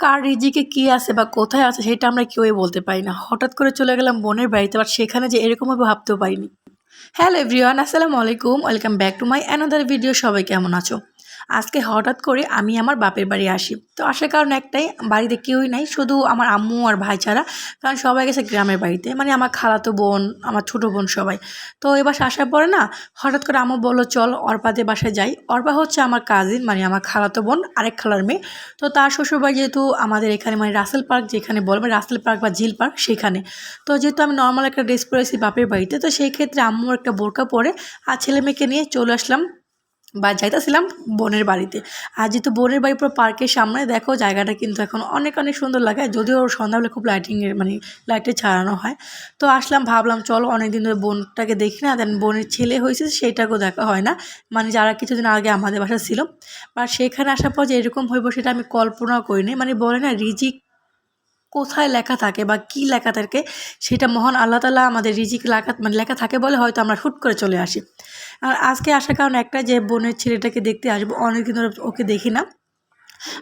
কার রিজিকে কী আছে বা কোথায় আছে সেটা আমরা কেউই বলতে পারি না। হঠাৎ করে চলে গেলাম বোনের বাড়িতে বাট সেখানে যে এরকমভাবে ভাবতেও পারিনি। হ্যালো এভরিওয়ান, আসসালামু আলাইকুম। Welcome back to my another video. সবাই কেমন আছো? আজকে হঠাৎ করে আমি আমার বাপের বাড়ি আসি। তো আসার কারণ একটাই, বাড়িতে কেউই নাই, শুধু আমার আম্মু আর ভাই ছাড়া। কারণ সবাই গেছে গ্রামের বাড়িতে। মানে আমার খালাতো বোন, আমার ছোটো বোন সবাই। তো এবার আসার পরে না, হঠাৎ করে আম্মু বলল, চল অর্পাদের বাসায় যাই। অর্পা হচ্ছে আমার কাজিন মানে আমার খালাতো বোন, আরেক খালার মেয়ে। তো তার শ্বশুরবাড়ি যেহেতু আমাদের এখানে মানে রাসেল পার্ক যেখানে বলবে রাসেল পার্ক বা ঝিল পার্ক, সেখানে। তো যেহেতু আমি নর্মাল একটা ড্রেস পরেছি বাপের বাড়িতে, তো সেই ক্ষেত্রে আম্মু একটা বোরকা পরে, আর ছেলে মেয়েকে নিয়ে চলে আসলাম বা যাইতেছিলাম বোনের বাড়িতে। আর যেহেতু বোনের বাড়ি পুরো পার্কের সামনে, দেখো জায়গাটা কিন্তু এখন অনেক অনেক সুন্দর লাগে। যদিও সন্ধ্যাবেলা খুব লাইটিংয়ের মানে লাইটে ছাড়ানো হয়। তো আসলাম, ভাবলাম চলো অনেক দিন ধরে বোনটাকে দেখি না। দেন বোনের ছেলে হয়েছে, সেইটাকেও দেখা হয় না। মানে যারা কিছুদিন আগে আমাদের বাসা ছিল। বা সেখানে আসার পর যে এরকম হইব, সেটা আমি কল্পনাও করিনি। মানে বলে না, রিজিক কোথায় লেখা থাকে বা কী লেখা থাকে সেটা মহান আল্লাহ তালা আমাদের রিজিক লেখা মানে লেখা থাকে বলে হয়তো আমরা হুট করে চলে আসি। আর আজকে আসার কারণ একটা যে বোনের ছেলেটাকে দেখতে আসব, অনেকদিন ধরে ওকে দেখি না।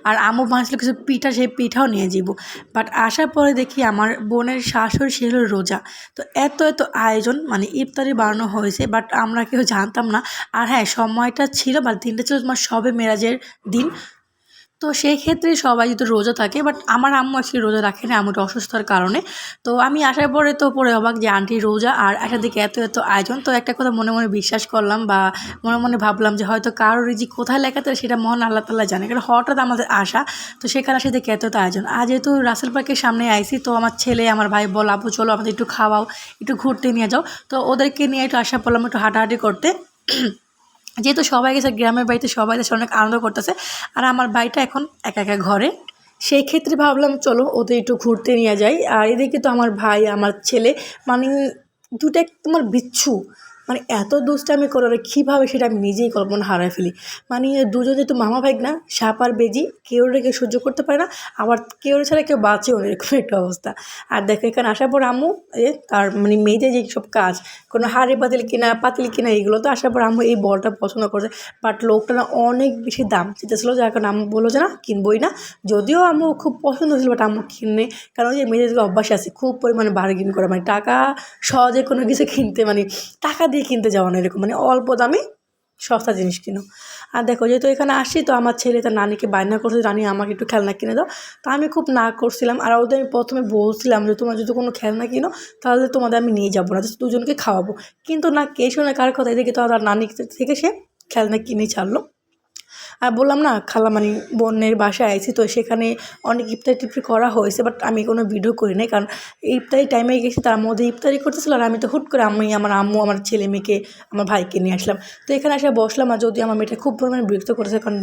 আর আমু বাঁচলে কিছু পিঠা, সেই পিঠাও নিয়ে যাব বাট আসার পরে দেখি আমার বোনের শাশুড়ি, সে হলো রোজা। তো এত এত আয়োজন মানে ইফতারি বানানো হয়েছে বাট আমরা কেউ জানতাম না। আর হ্যাঁ সময়টা ছিল বা দিনটা ছিল তোমার সবে মেরাজের দিন। তো সেই ক্ষেত্রে সবাই যদি রোজা থাকে বাট আমার আম্মু অ্যাকচুয়ালি রোজা রাখে না আম্মুটা অসুস্থতার কারণে। তো আমি আসার পরে তো পরে অবাক যে, আন্টি, রোজা আর একটা দিকে এত এত আয়োজন? তো একটা কথা মনে মনে বিশ্বাস করলাম বা মনে মনে ভাবলাম যে, হয়তো কারও রিজি কোথায় লেখাতে সেটা মহান আল্লাহ তাল্লাহ জানে। কারণ হঠাৎ আমাদের আসা তো সেখানে আসে দেখে এত এত আয়োজন। আর যেহেতু রাসেল পার্কের সামনে আইসি, তো আমার ছেলে, আমার ভাই বল, আপু, চলো আমাদের একটু খাওয়াও, একটু ঘুরতে নিয়ে যাও। তো ওদেরকে নিয়ে একটু আসা পড়লাম একটু হাঁটাহাঁটি করতে যেহেতু সবাই গেছে, গ্রামের বাড়িতে সবাই গেছে, অনেক আনন্দ করতেছে। আর আমার বাড়িটা এখন একা একা ঘরে। সেই ক্ষেত্রে ভাবলাম, চলো ওদের একটু ঘুরতে নিয়ে যাই। আর এদিকে তো আমার ভাই, আমার ছেলে মানে দুটো তোমার বিচ্ছু। মানে এত দুষ্টামি করে ওরা কীভাবে সেটা আমি নিজেই কল্পনা হারায় ফেলি? মানে দুজন যেহেতু মামা ভাই না, সাপ আর বেজি, কেউ রেখে সহ্য করতে পারে না, আবার কেউ ছাড়া কেউ বাঁচেও না, এরকম একটা অবস্থা। আর দেখো, এখানে আসার পর আম্মু, এ তার মানে মেয়েদের যে সব কাজ, কোনো হাড়ে পাতিল কিনা পাতিল কিনা, এগুলো তো আসার পর আম্মু এই বলটা পছন্দ করছে। বাট লোকটা না অনেক বেশি দাম চেতেছিলো যার কারণে আম্মু বলল যে, না, কিনবই না। যদিও আম্মু খুব পছন্দ হয়েছিল বাট আম্মু কিনে, কারণ যে মেয়েদের অভ্যাস আছে, খুব পরিমাণে বার্গেন করে। মানে টাকা সহজে কোনো কিছু কিনতে মানে টাকা দিয়ে কিনতে যাওয়া না এরকম মানে অল্প দামে সস্তা জিনিস কিনো। আর দেখো, যেহেতু এখানে আসি তো আমার ছেলে তার নানিকে বায়না করছে রানি আমাকে একটু খেলনা কিনে দাও। তা আমি খুব না করছিলাম, আর ওদের আমি প্রথমে বলছিলাম যে, তোমার যদি কোনো খেলনা কিনো, তাহলে তোমাদের আমি নিয়ে যাব না দুজনকে খাওয়াবো। কিন্তু না কে শোনা কার কথা, এদিকে তো আর নানি থেকে সে খেলনা কিনে ছাড়লো। আর বললাম না খালা মানে বোনের বাসায় আইছি, তো সেখানে অনেক ইফতারি টিফতারি করা হয়েছে বাট আমি কোনো ভিডিও করি নাই, কারণ ইফতারি টাইমে গেছি, তার মধ্যে ইফতারি করতেছিল, আর আমি তো হুট করে আমি, আমার আম্মু, আমার ছেলে মেয়েকে, আমার ভাইকে নিয়ে আসলাম। তো এখানে আসে বসলাম, আর যদি আমার মেয়েটা খুব পরিমাণে বিরক্ত করেছে কারণ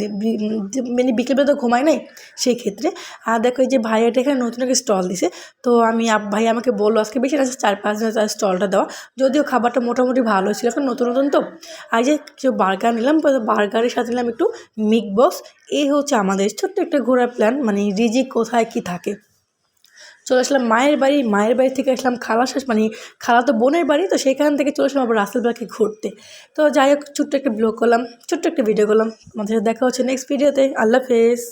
মানে বিকেলবেলা তো ঘুমায় নাই, সেই ক্ষেত্রে। আর দেখো এই যে ভাইয়াটা এখানে নতুন একটা স্টল দিছে, তো আমি ভাই আমাকে বলল, আজকে বেশি আছে চার পাঁচ দিন তার স্টলটা দেওয়া। যদিও খাবারটা মোটামুটি ভালো ছিল, এখন নতুন নতুন তো। আর যে কিছু বার্গার নিলাম বার্গারের সাথে নিলাম একটু মিক বস এই হচ্ছে আমাদের ছোট্ট একটা ঘোরার প্ল্যান মানে রিজি কোথায় কি থাকে। চলে আসলাম মায়ের বাড়ি মায়ের বাড়ি থেকে আসলাম খালা শেষ মানে খালা তো বোনের বাড়ি, তো সেখান থেকে চলে আসলাম আবার রাসেলবাগকে ঘুরতে। তো যাই হোক, ছোট্ট একটা ব্লগ করলাম, ছোট্ট একটা ভিডিও করলাম। আমাদের দেখা হচ্ছে নেক্সট ভিডিওতে আল্লাহ হাফেজ।